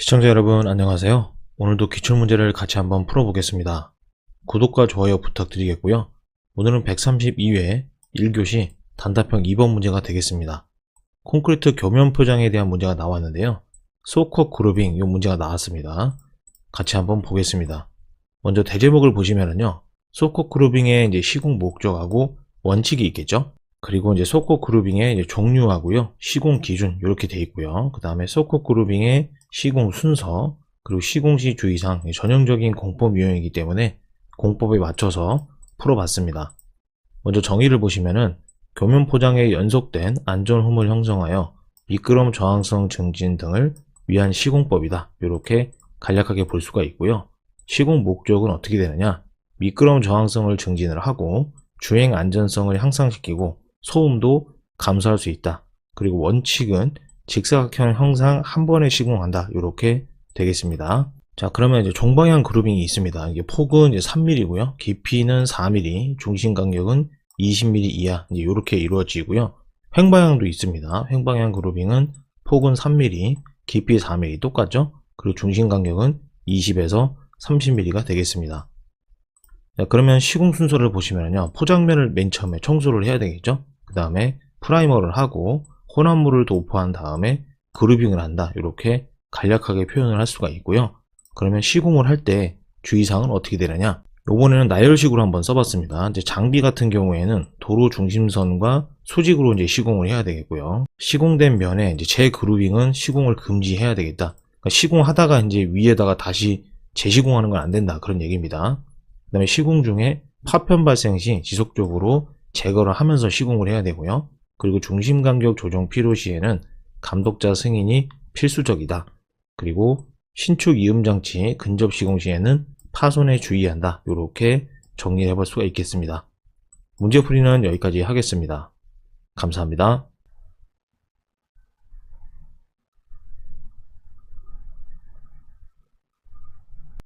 시청자 여러분 안녕하세요. 오늘도 기출문제를 같이 한번 풀어보겠습니다. 구독과 좋아요 부탁드리겠고요. 오늘은 132회 1교시 단답형 2번 문제가 되겠습니다. 콘크리트 교면 포장에 대한 문제가 나왔는데요. 소커 그루빙 이 문제가 나왔습니다. 같이 한번 보겠습니다. 먼저 대제목을 보시면은요. 소커 그루빙의 이제 시공 목적하고 원칙이 있겠죠. 그리고 이제 소코 그루빙의 이제 종류하고요. 시공 기준 이렇게 돼 있고요. 그 다음에 소코 그루빙의 시공 순서 그리고 시공 시 주의사항 전형적인 공법 유형이기 때문에 공법에 맞춰서 풀어봤습니다. 먼저 정의를 보시면은 교면 포장에 연속된 안전 후물 형성하여 미끄럼 저항성 증진 등을 위한 시공법이다. 이렇게 간략하게 볼 수가 있고요. 시공 목적은 어떻게 되느냐? 미끄럼 저항성을 증진을 하고 주행 안전성을 향상시키고 소음도 감소할 수 있다. 그리고 원칙은 직사각형 형상 한 번에 시공한다. 이렇게 되겠습니다. 자, 그러면 이제 종방향 그루빙이 있습니다. 이게 폭은 이제 3mm고요. 깊이는 4mm, 중심 간격은 20mm 이하. 이렇게 이루어지고요. 횡방향도 있습니다. 횡방향 그루빙은 폭은 3mm, 깊이 4mm 똑같죠? 그리고 중심 간격은 20에서 30mm가 되겠습니다. 자, 그러면 시공 순서를 보시면요. 포장면을 맨 처음에 청소를 해야 되겠죠? 그 다음에 프라이머를 하고 혼합물을 도포한 다음에 그루빙을 한다. 이렇게 간략하게 표현을 할 수가 있고요. 그러면 시공을 할 때 주의사항은 어떻게 되느냐? 요번에는 나열식으로 한번 써봤습니다. 이제 장비 같은 경우에는 도로 중심선과 수직으로 이제 시공을 해야 되겠고요. 시공된 면에 이제 재그루빙은 시공을 금지해야 되겠다. 그러니까 시공하다가 이제 위에다가 다시 재시공하는 건 안 된다. 그런 얘기입니다. 그 다음에 시공 중에 파편 발생 시 지속적으로 제거를 하면서 시공을 해야 되고요. 그리고 중심 간격 조정 필요 시에는 감독자 승인이 필수적이다. 그리고 신축 이음 장치 근접 시공 시에는 파손에 주의한다. 이렇게 정리해 볼 수가 있겠습니다. 문제풀이는 여기까지 하겠습니다. 감사합니다.